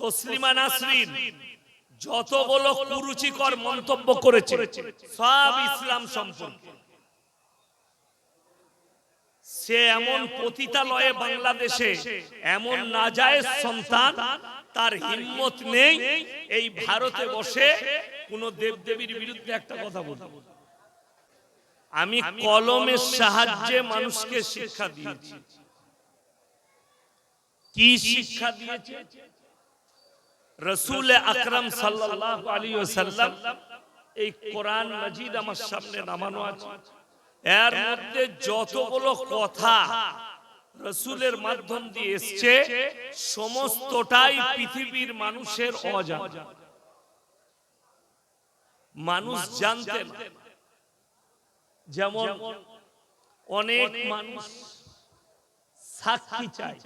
তসলিমা নাসরিন যতগুলো কুরুচিকর মন্তব্য করেছে সব ইসলাম সম্পর্কে। সে এমন পতিতালয়ে বাংলাদেশে এমন নাজায়েজ সন্তান তার হিম্মত নেই এই ভারতে বসে কোন দেবদেবীর বিরুদ্ধে একটা কথা বলতে আমি কলমের সাহায্যে মানুষকে শিক্ষা দিয়েছি। কি শিক্ষা দিয়েছে? রসুল আকরম সাল্লাল্লাহু আলাইহি ওয়াসাল্লাম এই কোরআন মাজিদ আমার সামনে নামানো আছে। এর মধ্যে যতগুলো কথা রসুলের মাধ্যম দিয়ে এসছে, সমস্তটাই পৃথিবীর মানুষের অজানা। মানুষ জানতেন যেমন অনেক মানুষ সাক্ষী চায়,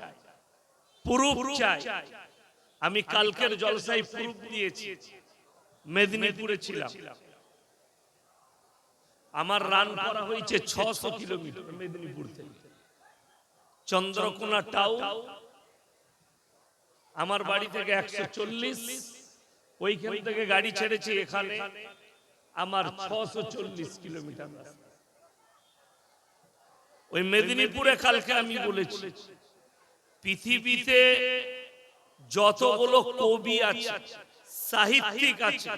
প্রুফ চায়। আমি কালকের জলসায় প্রুফ দিয়েছি। মেদিনীপুরে ছিলাম। আমার রান করা হয়েছে ছশো কিলোমিটার মেদিনীপুর থেকে। চন্দ্রকোনা টাউ আমার বাড়ি থেকে একশো চল্লিশ। ওইখান থেকে গাড়ি ছেড়েছি এখানে। আমার ছশো চল্লিশ কিলোমিটার ওই মেদিনীপুরে কালকে আমি বলেছি পৃথিবীতে যতগুলো কবি আছে সাহিত্যিক আছে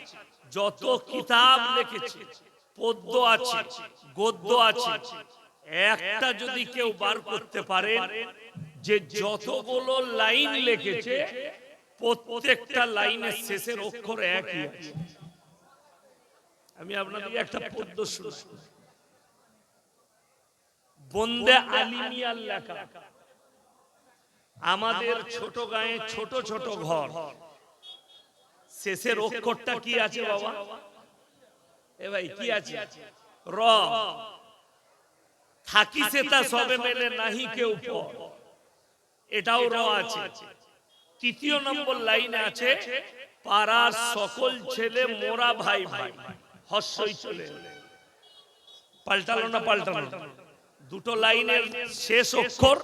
যত কিতাব লিখেছে পদ্য আছে গদ্য আছে একটা যদি কেউ বার করতে পারে যে যতগুলো লাইন লিখেছে প্রত্যেকটা লাইনের শেষের অক্ষর একই আছে। আমি আপনাদেরকে একটা পদ্য শুনি বন্দে আলিমিয়ার লেখা। আমাদের ছোট গায়ে ছোট ছোট ঘর। শেষের অক্ষরটা কি আছে বাবা? এ ভাই কি আছে? র। থাকি সে তা সবে মেলে নাহি কেউ এটাও র আছে। তৃতীয় নম্বর লাইনে আছে পাড়ার সকল ছেলে মোরা ভাই ভাই হস্যই চলে। পাল্টালো না পাল্টালো দুটো লাইনের শেষ অক্ষর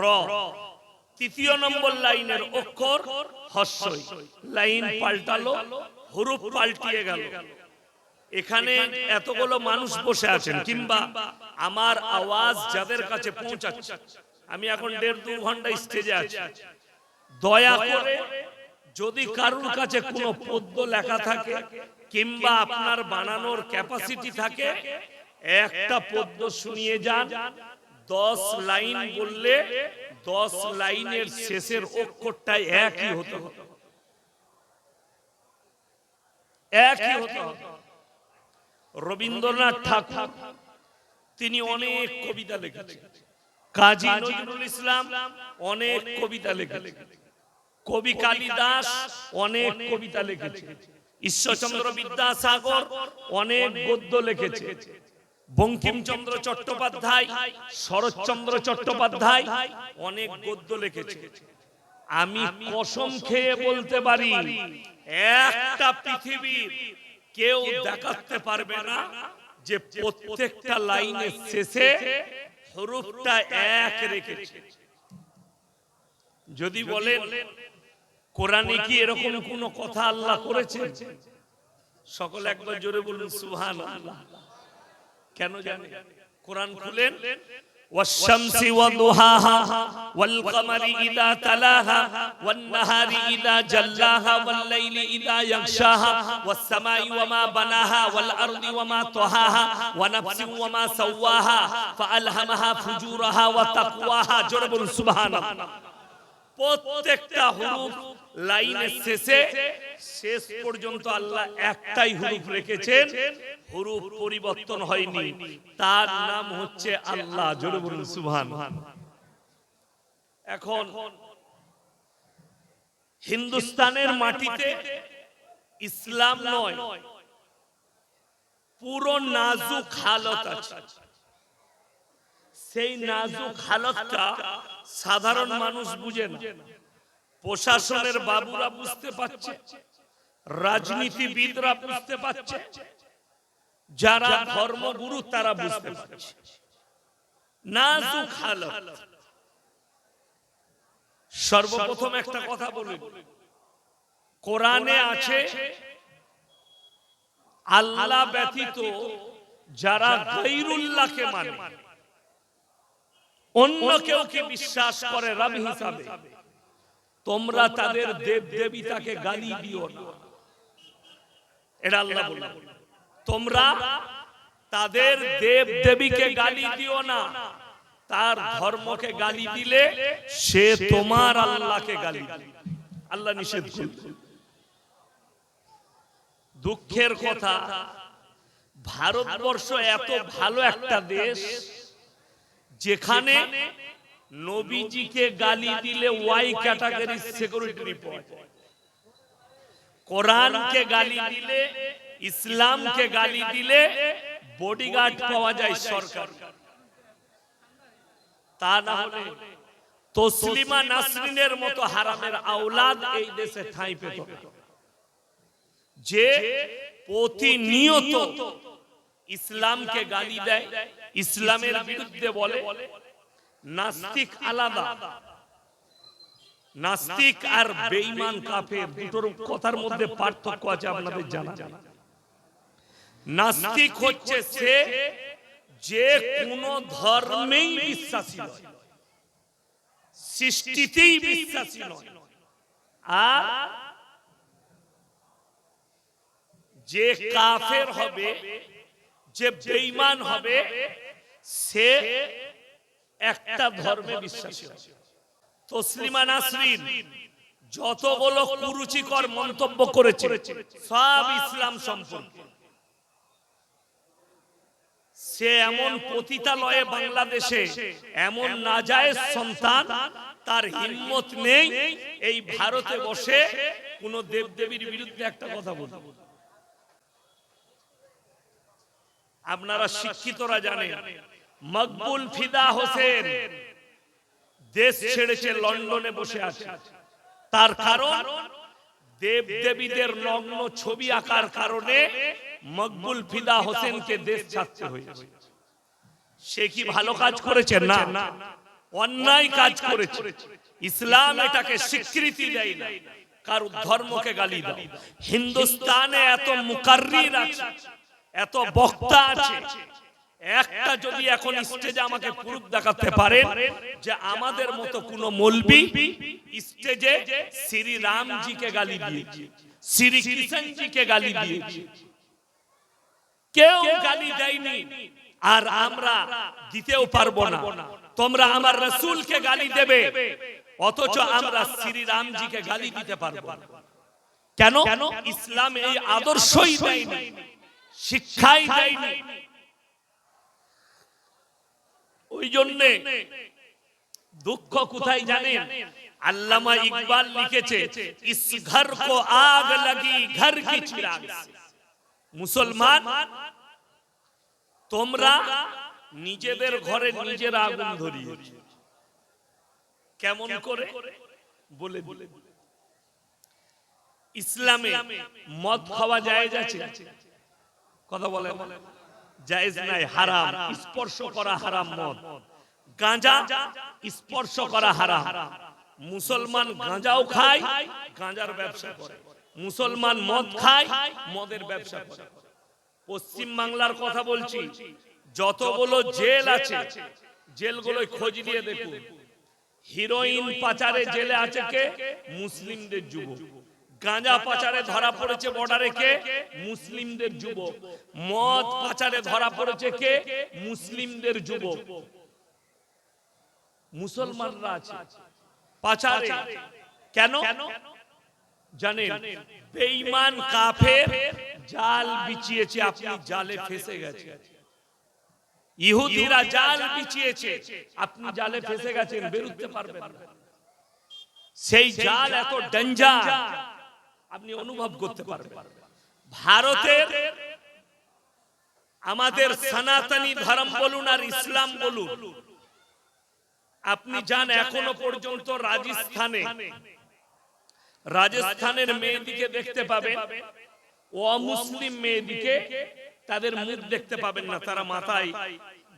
র। তৃতীয় নম্বর লাইনের অক্ষর হর্ষই লাইন পাল্টালো, হুরুপ পাল্টিয়ে গেল। এখানে এতগুলো মানুষ বসে আছেন, কিংবা আমার আওয়াজ যাদের কাছে পৌঁছাচ্ছে। আমি এখন দেড় দু ঘণ্টা স্টেজে আছি। দয়া করে যদি কারোর কাছে কোনো পদ্য লেখা থাকে, কিংবা আপনার বানানোর ক্যাপাসিটি থাকে, একটা পদ্য শুনিয়ে যান। দশ লাইন বললে দশ লাইনের শেষের অক্ষরটাই একই হতে একই হতে হতো রবীন্দ্রনাথ ঠাকুর তিনি অনেক কবিতা লিখেছেন। কাজী নজরুল ইসলাম অনেক কবিতা লিখেছেন। কবি কালিদাস অনেক কবিতা লিখেছে ঈশ্বরচন্দ্র বিদ্যাসাগর অনেক গদ্য লিখেছে বঙ্কিমচন্দ্র চট্টোপাধ্যায়, শরৎচন্দ্র চট্টোপাধ্যায় অনেক গদ্য লিখেছে। আমি কসম খেয়ে বলতে পারি, একটা পৃথিবীর কেউ দেখাতে পারবে না যে প্রত্যেকটা লাইনের শেষে হরুফটা এক রেখেছে। যদি বলেন, কোরআনে কি এরকম কোন কথা আল্লাহ করেছে সকল একবার জোরে বলুন সুবহান কেন জানে কোরআন খুলেন والشمس وضحاها والقمر إذا تلاها والنهار إذا جلاها والليل إذا يغشاها والسماء وما بناها والأرض وما طحاها ونفس وما سواها فألهمها فجورها وتقواها جرب سبحان الله প্রত্যেকটা হুরুফ লাইনের শেষে শেষ পর্যন্ত আল্লাহ একটাই হুরুফ রেখেছেন হুরুফ পরিবর্তন হয়নি। তার নাম হচ্ছে আল্লাহ। জোরে বলুন, সুবহান। এখন হিন্দুস্তানের মাটিতে ইসলাম নয়, পুরো নাজুক হালত আছে। সেই নাজুক হালতটা সাধারণ মানুষ বুঝে না। প্রশাসনের বাবুরা বুঝতে পারছে, রাজনীতিবিদরা বুঝতে পারছে যারা ধর্মগুরু তারা বুঝতে পারছে। নাজুক হালত। সর্বপ্রথম একটা কথা বলি কোরআনে আছে আল্লাহ ব্যতীত যারা গৈরুল্লাহকে মানে অন্য কেউ কি বিশ্বাস করে রব হিসাবে? তোমরা তাদের দেব দেবীতাকে গালি দিও না। এটা আল্লাহ বলল তোমরা তাদের দেব দেবীকে গালি দিও না। তার ধর্মকে গালি দিলে সে তোমার আল্লাহকে গালি আল্লাহ নিষেধ করবে দুঃখের কথা ভারতবর্ষ এত ভালো একটা দেশ যেখানে নবীজিকে গালি দিলে ওয়াই ক্যাটাগরি সিকিউরিটি রিপোর্ট কোরআনকে গালি দিলে ইসলামকে গালি দিলে বডিগার্ড পাওয়া যায় সরকার। তা না হলে তসলিমা নাসরিনের মতো হারামের আওলাদ এই দেশে ঠাঁই পেত। যে প্রতিনিয়ত ইসলামকে গালি দেয় ইসলামের বিরুদ্ধে বলে নাস্তিক আলাদা। নাস্তিক আর বেঈমান কাফের দুটোর কথার মধ্যে পার্থক্য আছে আপনাদের জানা নাস্তিক হচ্ছে সে যে কোন ধর্মেই বিশ্বাসী নয়। সৃষ্টিতেই বিশ্বাসী নয়। আর যে কাফের হবে যে বেঈমান হবে সে একটা ধর্মে বিশ্বাসী হবে তসলিমা নাসরিন যতগুলো কুরুচিকর মন্তব্য করেছে সব ইসলাম সম্পর্কে। সে এমন পতিতালয়ে বাংলাদেশে এমন নাজায়েজ সন্তান তার হিম্মত নেই এই ভারতে বসে কোন দেবদেবীর বিরুদ্ধে একটা কথা বলতে। আপনারা শিক্ষিতরা জানেন মকবুল ফিদা হোসেন দেশ ছেড়েছে লন্ডনে বসে আছে। তার কারণ দেব দেবীদের নগ্ন ছবি আঁকার কারণে মকবুল ফিদা হোসেনকে দেশ ছাড়তে হয়েছে। সে কি ভালো কাজ করেছে? না। অন্যায় কাজ করেছে। ইসলাম এটাকে স্বীকৃতি দেয় না। কারও ধর্মকে গালি দাও। হিন্দুস্তানে এত মুকাররির আছে। এত বক্তা আছে। একটা যদি এখন স্টেজে আমাকে প্রুফ দেখাতে পারেন যে আমাদের মতো কোন মলবি স্টেজে শ্রী রামজিকে গালি দিয়েছে। শ্রী কৃষ্ণজিকে গালি দিয়েছে। কেউ গালি দেয়নি। আর আমরা দিতেও পারব না। তোমরা আমার রসুলকে গালি দেবে। অথচ আমরা শ্রী রামজিকে গালি দিতে পারব। কেন? ইসলাম এই আদর্শই দেয়নি। শিক্ষাই দেয়নি। ওই জন্যে দুঃখ কোথায় জানেন? আল্লামা ইকবাল লিখেছে ইস ঘর কো আগ লাগি ঘর কি চিরাগ মুসলমান, তোমরা নিজেদের ঘরে নিজের আগুন ধরিয়েছ। কেমন করে? বলে বলে ইসলামে মদ খাওয়া যায় যাচ্ছে কথা বলে জায়েজ নাই হারাম। স্পর্শ করা হারাম মদ। গাঁজা স্পর্শ করা হারাম। মুসলমান গাঁজাও খায় গাঁজার ব্যবসা করে। মুসলমান মদ খায় মদের ব্যবসা করে। পশ্চিম বাংলার কথা বলছি। যতগুলো জেল আছে জেলগুলোই খোঁজ নিয়ে দেখুন। হিরোইন পাচারে জেলে আছে কে? মুসলিমদের যুবক। গাঁজা পাচারে ধরা পড়েছে বর্ডারে কে? মুসলিমদের যুবক। মদ পাচারে ধরা পড়েছে কে? মুসলিমদের যুবক। মুসলমানরা আছে। পাচারে। কেন? জানেন বেঈমান কাফের জাল বিছিয়েছে আপনি জালে ফেসে গেছে ইহুদিরা জাল বিছিয়েছে আপনি জালে ফেসে গেছেন বেরোতে পারবেন না। সেই জাল এত ডেঞ্জার আপনি অনুভব করতে পারবেন। ভারতের আমাদের সনাতনী ধর্ম বলুন আর ইসলাম বলুন। আপনি যান এখনও পর্যন্ত রাজস্থানে। রাজস্থানের মেয়েদিকে দেখতে পাবেন। অমুসলিম মেয়েদিকে তাদের মুখ দেখতে পাবেন না। তারা মাথায়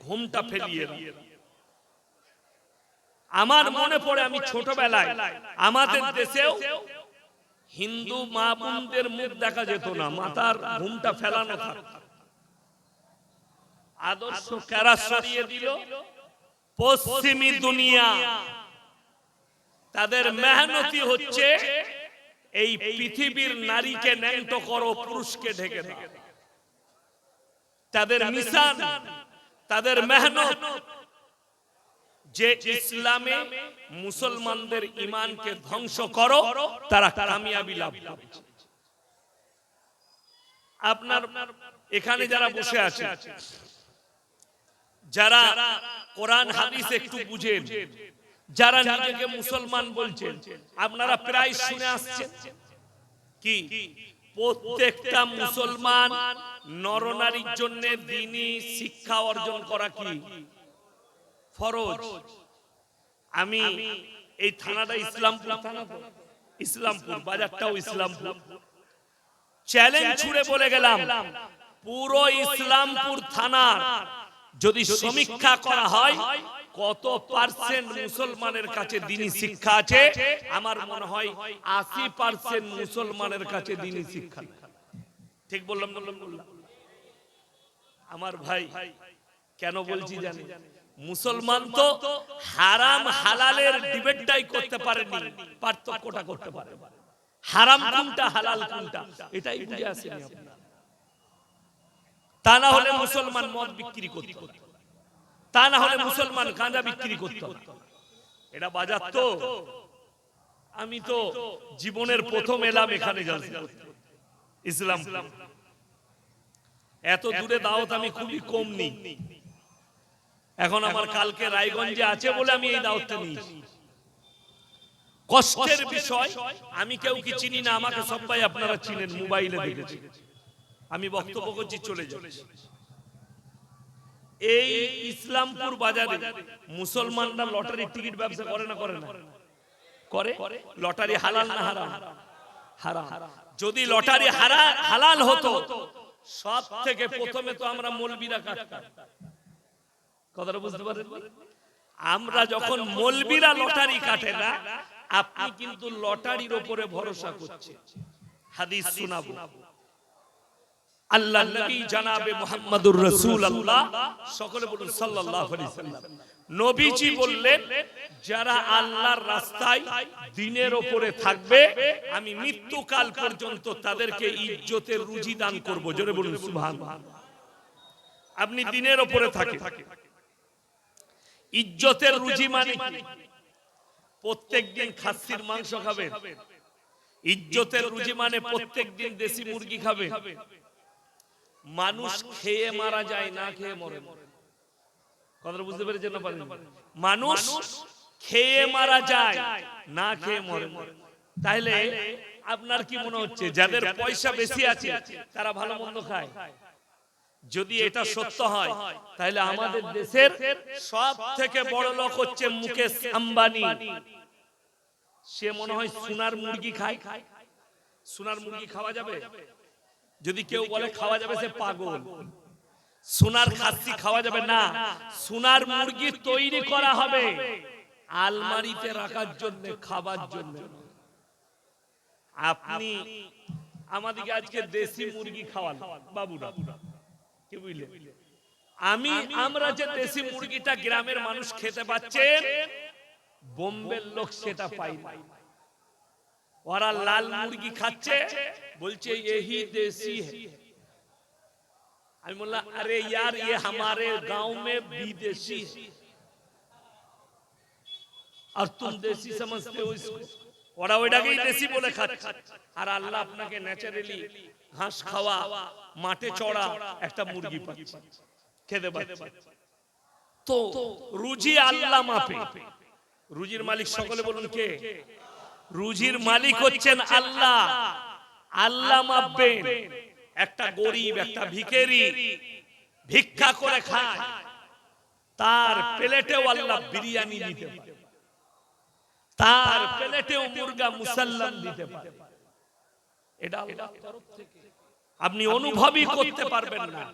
ঘুমটা ফেলিয়ে। আমার মনে পড়ে আমি ছোটবেলায় আমাদের দেশেও হিন্দু মা বোনদের মুখ দেখা যেত না, মাথার ঘুমটা ফেলানো থাকত আদর্শ কারা সরিয়ে দিল, পশ্চিমী দুনিয়া। তাদের মেহনতি হচ্ছে এই পৃথিবীর নারীকে ন্যাংট করো, পুরুষকে ঢেকে দাও। তাদের মিশন, তাদের মেহনত যে ইসলামে মুসলমানদের ইমানকে ধ্বংস করো, তারা কামিয়াবি লাভ করেছে আপনার এখানে যারা বসে আছে, যারা কোরআন, হাদিস একটু বুঝেন, যারা নিজেকে মুসলমান বলছেন, আপনারা প্রায় শুনে আসছেন। কি? প্রত্যেকটা মুসলমান নরনারীর জন্য দিনই শিক্ষা অর্জন করা কি? ফরজ। আমি এই থানাটা ইসলামপুর। থানা ইসলামপুর, বাজারটাও ইসলামপুর। চ্যালেঞ্জ ছুড়ে বলে গেলাম, পুরো ইসলামপুর থানার যদি সমীক্ষা করা হয়, কত পার্সেন্ট মুসলমানের কাছে দিনী শিক্ষা আছে? আমার মনে হয় আশি পার্সেন্ট মুসলমানের কাছে দিনী শিক্ষা ঠিক বললাম বললাম বললাম আমার ভাই, কেন বলছি জানি? মুসলমান তো হারাম হালালের ডিবেটটাই করতে পারেনি, পার্থক্যটা করতে পারে। হারাম কোনটা, হালাল কোনটা, এটাই বুঝে আপনারা। তা না হলে মুসলমান মদ বিক্রি করত তা না হলে মুসলমান গাঁজা বিক্রি করত এটা বাজার তো। আমি তো জীবনের প্রথম এলাম এখানে ইসলাম এত দূরে দাওয়াত আমি খুবই কম নিই এখন আমার কালকে রায়গঞ্জে আছে বলে আমি এই দাওয়াতটা নিয়েছি। কষ্টের বিষয় আমি কেউ কি চিনি না আমাকে সবাই আপনারা চিনেন মোবাইলে দেখেছি। আমি বক্তব্য করছি চলে যাচ্ছি। এই ইসলামপুর বাজারে মুসলমানরা লটারি টিকিট ব্যবসা করে না করে না? করে লটারি হালাল না হারাম? হারাম? যদি লটারি হালাল হতো সব থেকে প্রথমে তো আমরা মলবিরা কাটতাম। কথাটা বুঝতে পারেন আমরা যখন মলবিরা লটারি কাটে না আপনি কিন্তু লটারির উপরে ভরসা করছেন। হাদিস শোনাবো। আল্লাহ নবী জানাবে মুহাম্মাদুর রাসূলুল্লাহ। সকলে বলুন সাল্লাল্লাহু আলাইহি সাল্লাম। নবীজি বললেন যারা আল্লাহর রাস্তায় দিনের উপরে থাকবে আমি মৃত্যুকাল পর্যন্ত তাদেরকে ইজ্জতের রুজি দান করব। জোরে বলুন সুবহানাল্লাহ আপনি দিনের উপরে থাকেন। ইজ্জতের রুজি মানে কি? প্রত্যেকদিন খাসির মাংস খাবেন। ইজ্জতের রুজি মানে প্রত্যেকদিন দেশি মুরগি খাবে মানুষ খেয়ে মারা যায় না খেয়ে মরে। কথাটা বুঝতে পেরেছেন না পারেন? মানুষ খেয়ে মারা যায় না খেয়ে মরে। তাইলে আপনার কি মনে হচ্ছে যাদের পয়সা বেশি আছে তারা ভালো মন্দ খায়। যদি এটা সত্য হয় তাহলে আমাদের দেশের সব থেকে বড় লোক হচ্ছে মুকেশ আম্বানি। সে মনে হয় সোনার মুরগি খায়। সোনার মুরগি খাওয়া যাবে? যদি কেউ বলে খাওয়া যাবে সে পাগল। সোনার খাসি খাওয়া যাবে না। সোনার মুরগি তৈরি করা হবে। আলমারিতে রাখার জন্য খাবার জন্য। আপনি আমাদেরকে আজকে দেশি মুরগি খাওয়ান। বাবুরা। কি বুঝলে আমি আমরা যে দেশি মুরগিটা গ্রামের মানুষ খেতে পাচ্ছেন বোম্বের লোক সেটা পাই না ওরা লাল মুরগি খাচ্ছে বলছে यही देसी है আমি বললাম अरे यार ये हमारे गांव में विदेशी है और तुम देसी समझते हो इसको ওরা ওইটাকেই দেশি বলে খাচ্ছে আর আল্লাহ আপনাকে ন্যাচারালি ঘাস খাওয়া মাঠে চড়া একটা মুরগি পাচ্ছে। খেতে পাচ্ছে। তো রুজি আল্লাহ মাপে। রুজির মালিক সকলে বলুন কে? রুজির মালিক হচ্ছেন আল্লাহ। আল্লাহ। মাপবেন। একটা গরিব একটা ভিখেরি ভিক্ষা করে খায়। তার প্লেটেও আল্লাহ বিরিয়ানি দিতে পারে। তার প্লেটেও মুরগা মুসাল্লাম দিতে পারে। এটা আল্লাহর তরফ থেকে। আপনি অনুভবই করতে পারবেন না।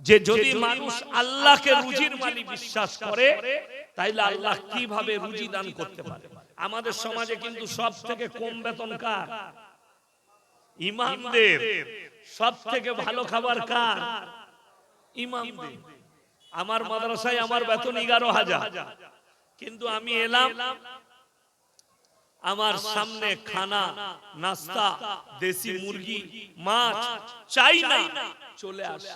যে যদি মানুষ আল্লাহকে রুজির মালিক বিশ্বাস করে তাইলে আল্লাহ কীভাবে রুজি দান করতে পারে? আমাদের সমাজে কিন্তু সব থেকে কম বেতন কার ইমামদের সব থেকে ভালো খাবার কার? ইমামদের। আমার মাদ্রাসায় আমার বেতন এগারো হাজার। কিন্তু আমি এলাম আমার সামনে খানা নাস্তা দেশি মুরগি মাছ চাই না। চলে আসে।